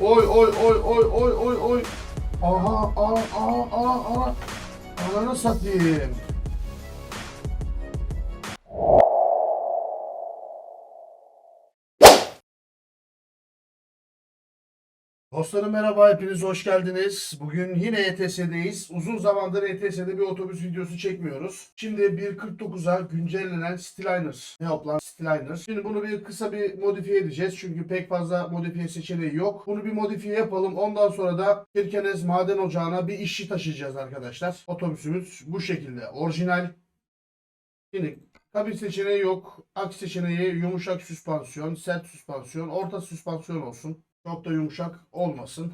Oy oy oy oy oy oy oy. Aha aha aha aha. Ananı satayım. Dostlarım merhaba, hepiniz hoş geldiniz. Bugün yine ETS'deyiz. Uzun zamandır ETS'de bir otobüs videosu çekmiyoruz. Şimdi 1.49'a güncellenen Stiliner. Ne yap lan Stiliner. Şimdi bunu bir kısa bir modifiye edeceğiz. Çünkü pek fazla modifiye seçeneği yok. Bunu bir modifiye yapalım. Ondan sonra da Kirkenes Maden Ocağı'na bir işçi taşıyacağız arkadaşlar. Otobüsümüz bu şekilde. Orijinal. Şimdi kabin seçeneği yok. Aks seçeneği yumuşak süspansiyon, sert süspansiyon, orta süspansiyon olsun. Çok da yumuşak olmasın.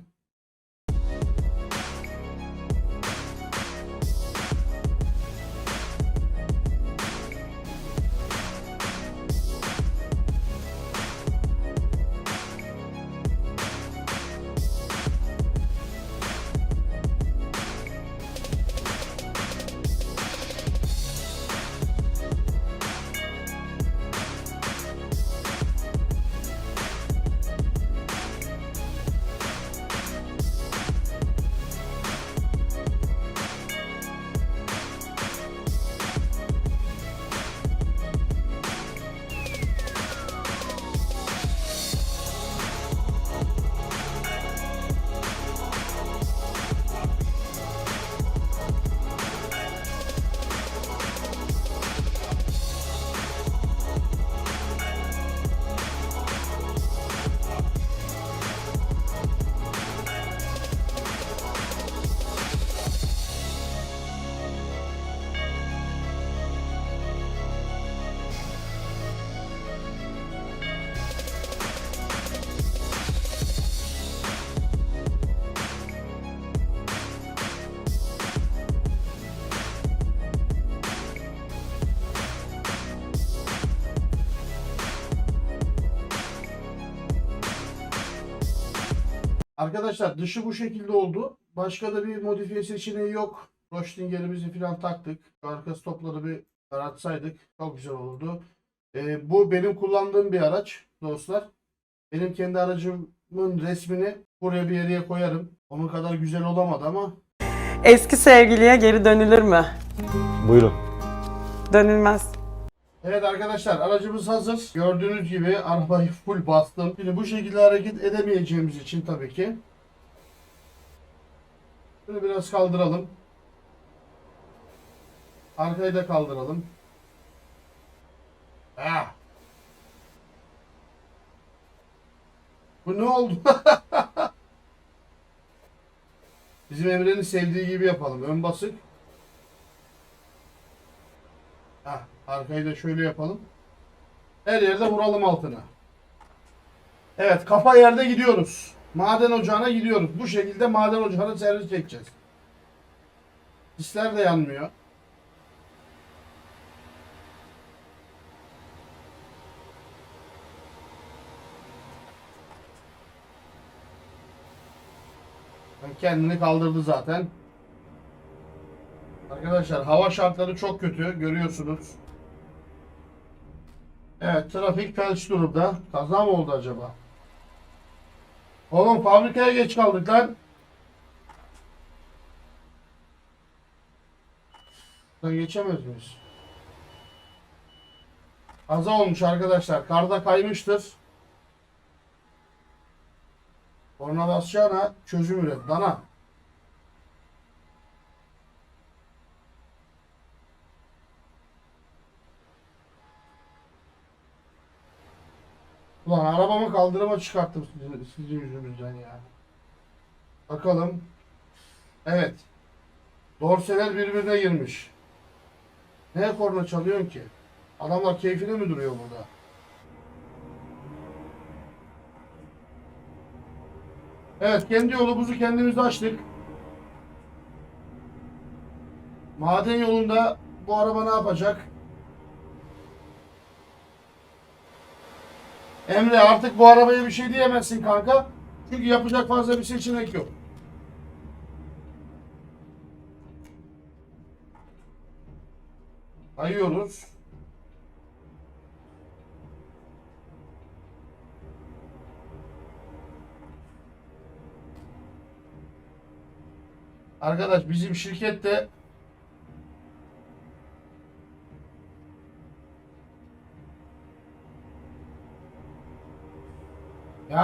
Arkadaşlar dışı bu şekilde oldu. Başka da bir modifiye seçeneği yok. Roştingerimizi falan taktık. Arka stopları bir aratsaydık çok güzel olurdu. Ee, bu benim kullandığım bir araç dostlar. Benim kendi aracımın resmini buraya bir yere koyarım. Onun kadar güzel olamadı ama Eski sevgiliye geri dönülür mü? Buyurun. Dönülmez. Evet arkadaşlar aracımız hazır. Gördüğünüz gibi arabayı full bastım. Şimdi bu şekilde hareket edemeyeceğimiz için tabii ki. Şunu biraz kaldıralım. Arkayı da kaldıralım. Ah. Bu ne oldu? Bizim Emre'nin sevdiği gibi yapalım. Ön basık. Heh, arkayı da şöyle yapalım. Her yerde vuralım altına. Evet kafa yerde gidiyoruz. Maden ocağına gidiyoruz. Bu şekilde maden ocağına servis çekeceğiz. Sisler de yanmıyor. Kendini kaldırdı zaten. Arkadaşlar hava şartları çok kötü görüyorsunuz. Evet trafik felç durumda. Kaza mı oldu acaba? Oğlum fabrikaya geç kaldık lan. Lan geçemez miyiz? Kaza olmuş arkadaşlar. Karda kaymıştır. Korna basacağına çözüm üret. Dana. Ulan arabamı kaldırıma çıkarttım sizin, sizin yüzünüzden ya. Bakalım. Evet. Dorseler birbirine girmiş. Ne korna çalıyorsun ki? Adamlar keyfine mi duruyor burada? Evet kendi yolumuzu kendimiz açtık. Maden yolunda bu araba ne yapacak? Emre artık bu arabaya bir şey diyemezsin kanka. Çünkü yapacak fazla bir seçenek yok. Ayıyoruz. Arkadaş bizim şirkette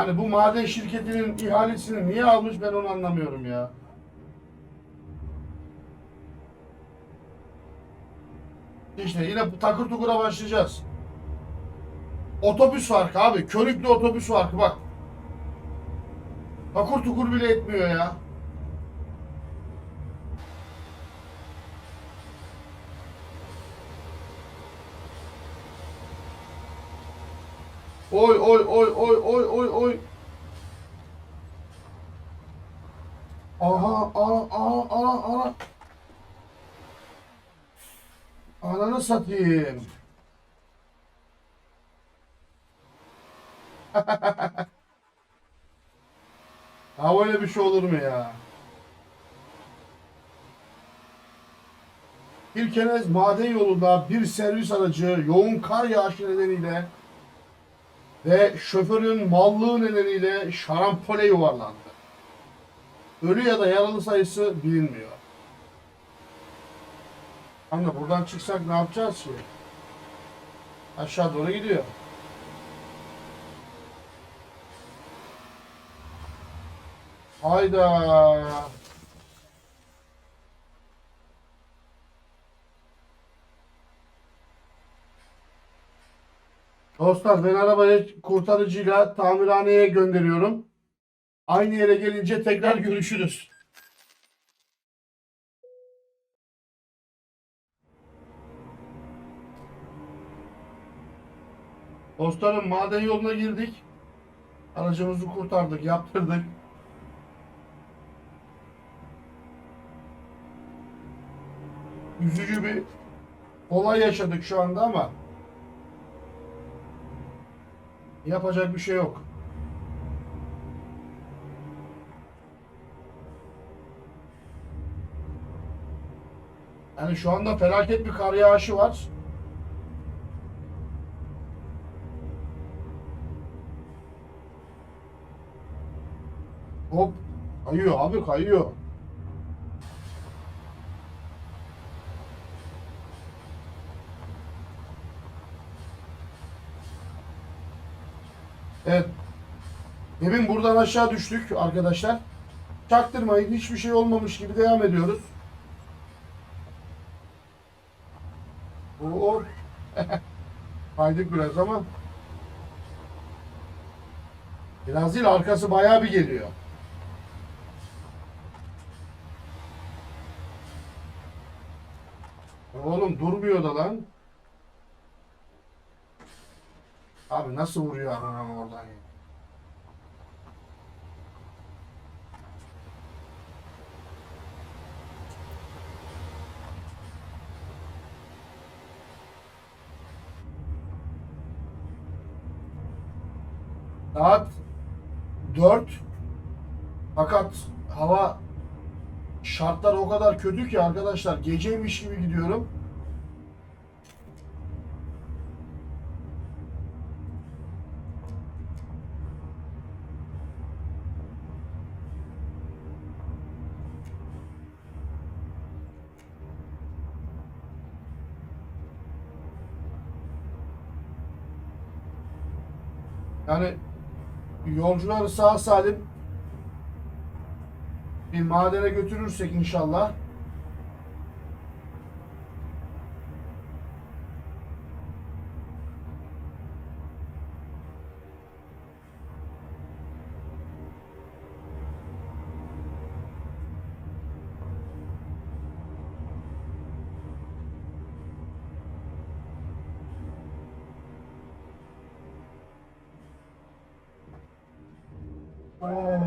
Yani bu maden şirketinin ihalesini niye almış ben onu anlamıyorum ya. İşte yine takır tukura başlayacağız. Otobüs farkı abi. Körüklü otobüs farkı bak. Takır tukur bile etmiyor ya. Oy oy oy oy oy oy oy. Aha aha aha aha aha. Ananı satayım. Ha öyle bir şey olur mu ya? İlkenez maden yolunda bir servis aracı yoğun kar yağışı nedeniyle ve şoförün mallığı nedeniyle şarampole yuvarlandı. Ölü ya da yaralı sayısı bilinmiyor. Anne buradan çıksak ne yapacağız ki? Aşağı doğru gidiyor. Hayda. Dostlar ben arabayı kurtarıcıyla tamirhaneye gönderiyorum. Aynı yere gelince tekrar görüşürüz. Dostlarım maden yoluna girdik. Aracımızı kurtardık, yaptırdık. Üzücü bir olay yaşadık şu anda ama yapacak bir şey yok. Yani şu anda felaket bir kar yağışı var. Hop. Kayıyor abi kayıyor. Evet. Demin buradan aşağı düştük arkadaşlar. Çaktırmayın hiçbir şey olmamış gibi devam ediyoruz. Oo. Kaydık biraz ama. Biraz değil arkası bayağı bir geliyor. Oğlum durmuyor da lan. Abi nasıl vuruyor anam oradan ya? Saat 4 fakat hava şartlar o kadar kötü ki arkadaşlar geceymiş gibi gidiyorum. Yani yolcuları sağ salim bir madene götürürsek inşallah Ay.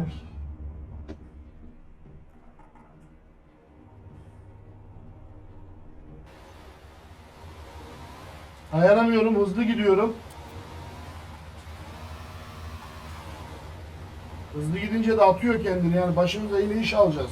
Dayanamıyorum, hızlı gidiyorum. Hızlı gidince de atıyor kendini yani başımıza yine iş alacağız.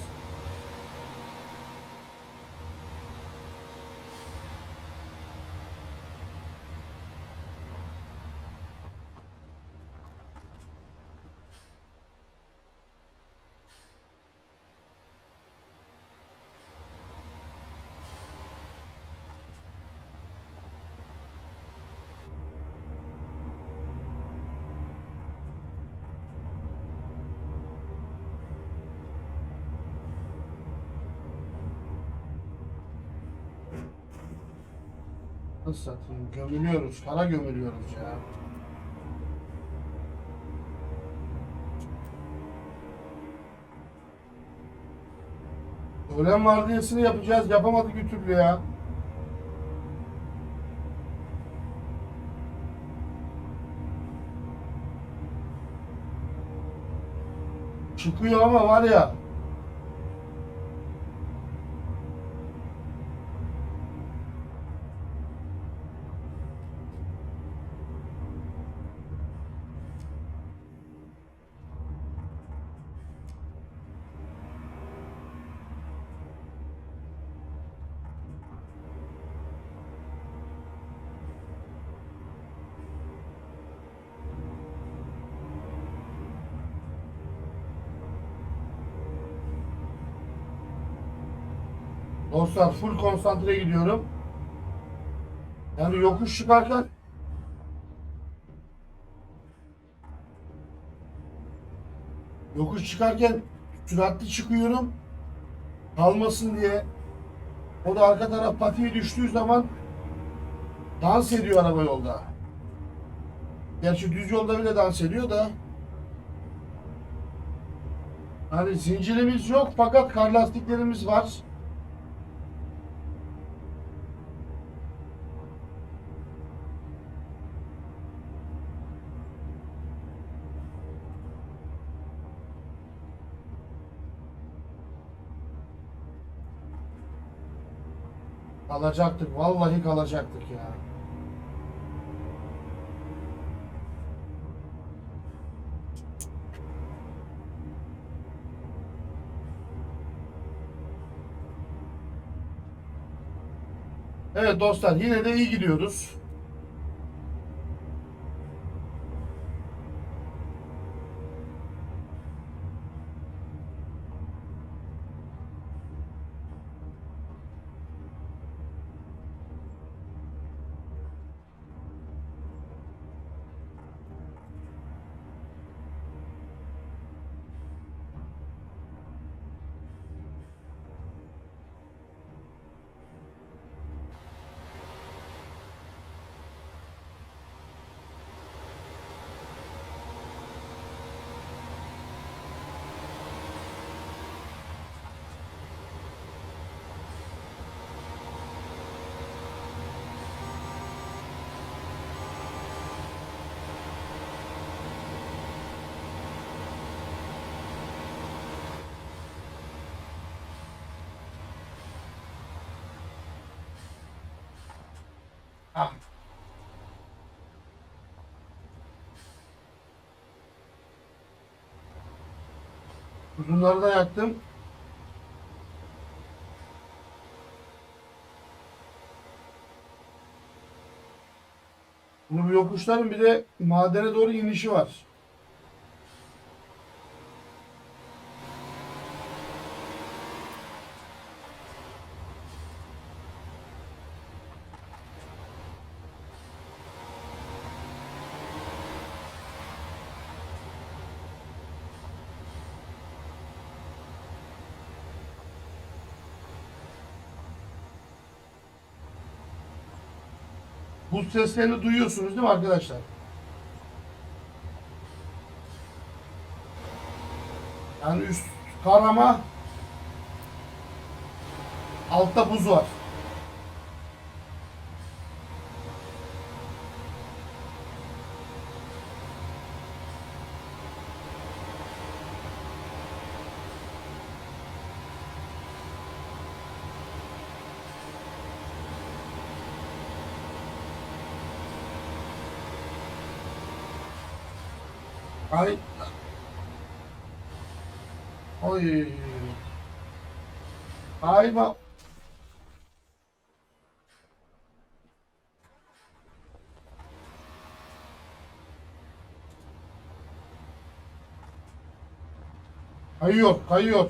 Anasını satayım. Gömülüyoruz. Kara gömülüyoruz ya. Öğlen vardiyasını yapacağız. Yapamadık bir türlü ya. Çıkıyor ama var ya. Dostlar full konsantre gidiyorum. Yani yokuş çıkarken yokuş çıkarken süratli çıkıyorum. Kalmasın diye. O da arka taraf patiye düştüğü zaman dans ediyor araba yolda. Gerçi düz yolda bile dans ediyor da. Hani zincirimiz yok fakat kar lastiklerimiz var. Kalacaktık. Vallahi kalacaktık ya. Evet dostlar yine de iyi gidiyoruz. Ah. Uzunları da yaktım. Bu yokuşların bir de madene doğru inişi var. Bu seslerini duyuyorsunuz değil mi arkadaşlar? Yani üst kar ama altta buz var. Ay. Oy. Ay bak. Kayıyor, kayıyor.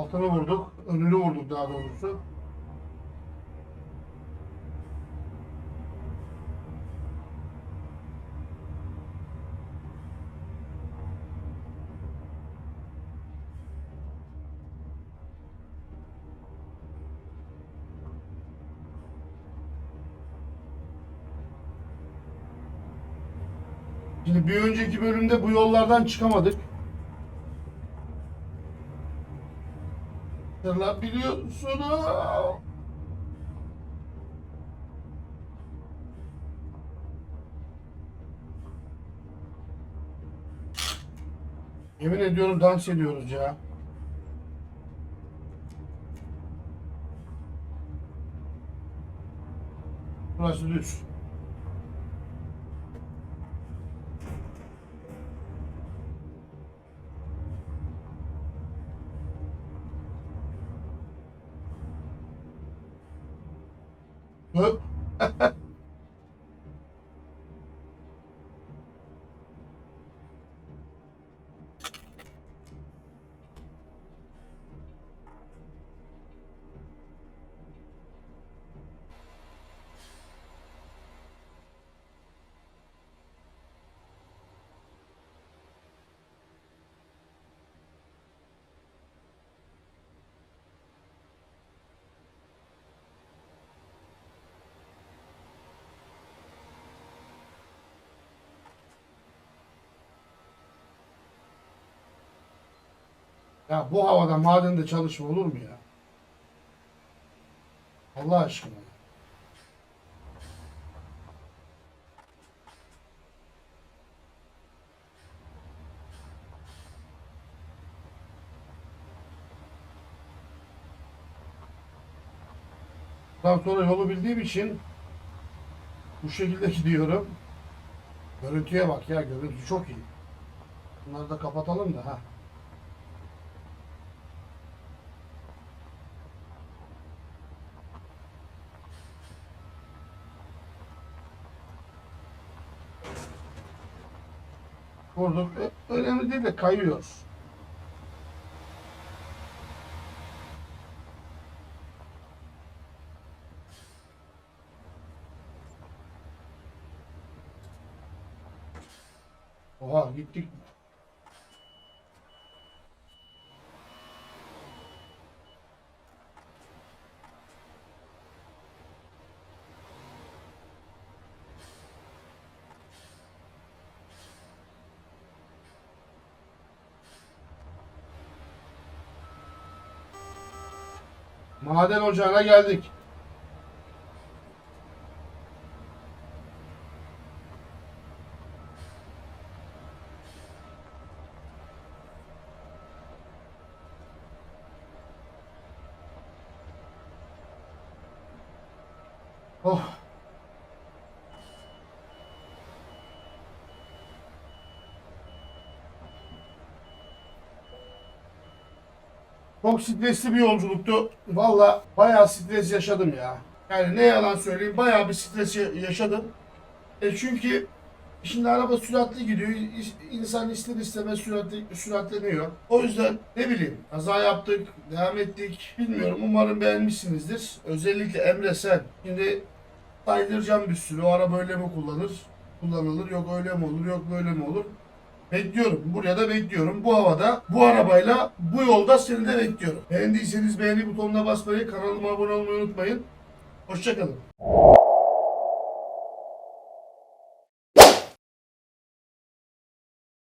Altını vurduk. Önünü vurduk daha doğrusu. Şimdi bir önceki bölümde bu yollardan çıkamadık. Hatırlayabiliyorsunuz. Yemin ediyorum dans ediyoruz ya. Burası düz. Huh? Ya bu havada madende çalışma olur mu ya? Allah aşkına. Daha sonra yolu bildiğim için bu şekilde gidiyorum. Görüntüye bak ya görüntü çok iyi. Bunları da kapatalım da ha. Vurduk. Önemli değil de kayıyoruz. Oha gittik. Maden ocağına geldik. Çok stresli bir yolculuktu. Valla bayağı stres yaşadım ya. Yani ne yalan söyleyeyim bayağı bir stres ya- yaşadım. E çünkü şimdi araba süratli gidiyor. İnsan ister istemez süratli, süratleniyor. O yüzden ne bileyim kaza yaptık, devam ettik. Bilmiyorum umarım beğenmişsinizdir. Özellikle Emre sen. Şimdi saydıracağım bir sürü. O araba öyle mi kullanır? Kullanılır. Yok öyle mi olur? Yok böyle mi olur? Bekliyorum. Buraya da bekliyorum. Bu havada, bu arabayla, bu yolda seni de bekliyorum. Beğendiyseniz beğeni butonuna basmayı, kanalıma abone olmayı unutmayın. Hoşçakalın.